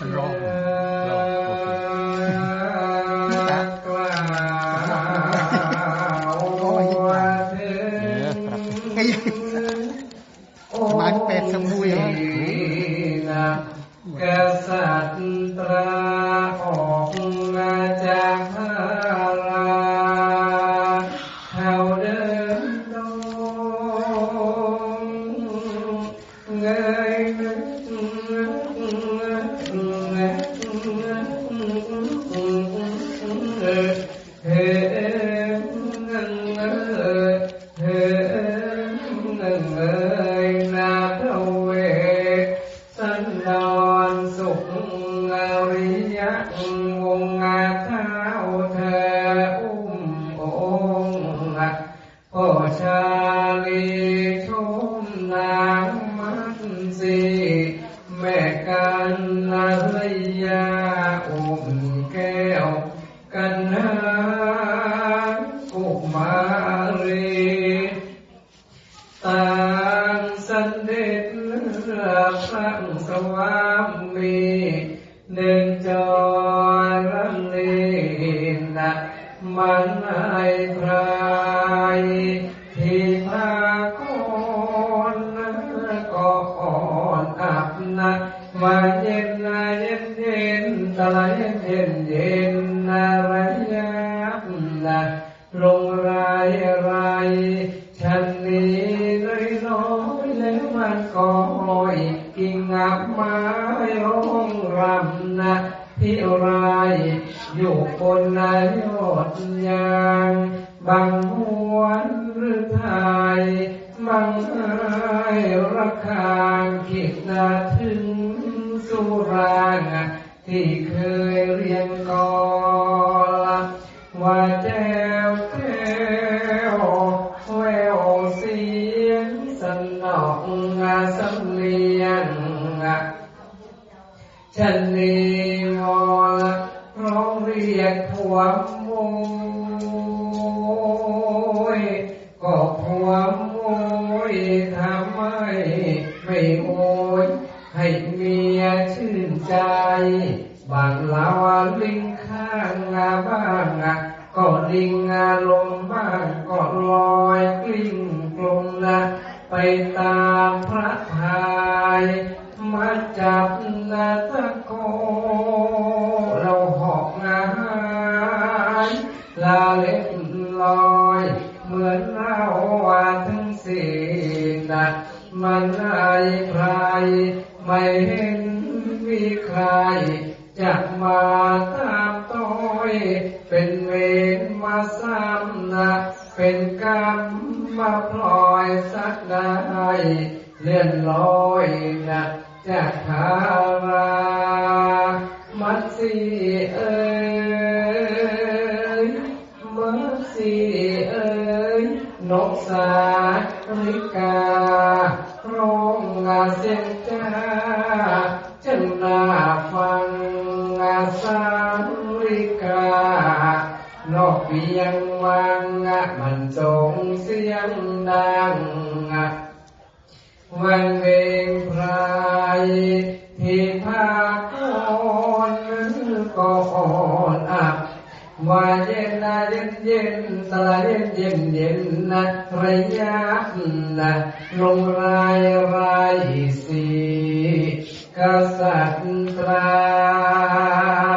มันร้องร้องโอเคกล่าวถึง เฮ้เรีต่างสันเด็จพระสวามีเดินจอยรังเลนะมันไอพรายที่พาคนก็อ่อนอับนะมาเย็นนะเย็นเย็นตะลเย็นเย็นนะระยะนะ ลงรายรฉันนี้น้อยน้อยแล้วมันก็ห้อยกิ่งงับไม้ร้องรำนะที่ไรอยู่บนนายอดยางบางหวนหรือไทยบางไอระคางคิดนาถึงสุรางที่เคยเรียนก่อน ว่าแจ้วแก้วแววเสียงสนองสำเลียงฉันนี้วอนร้องเรียกความโมยก็ความโมยทำไมไม่โอยให้เมียชื่นใจ บางลาวาลิงข้างงาบ้างอะก็ลิงงาลงบ้างก็ลอยกลิ้งกลงนะไปตามพระพายมาจับนาตะโก เราหอกงายลาเล็ดลอย เหมือนเราว่าทั้งสิ้นนะมันไอใครไม่เห็นมีใคร จะมาตามต้อยเป็นเวรมาซ้ำนะเป็นกรรมมาพลอยสักได้เลื่อนลอยนะจากคารามัดสีเอ้ยมัดสีเอ้ยนกสาริกา เพียงวังมันจงเสียงดังวันเวงพรายที่พาคนก่อนอับว่าเย็นนะเย็นเย็นตะละเย็นเย็นเย็นนะระยะนะลงรายรายสีกษัตรา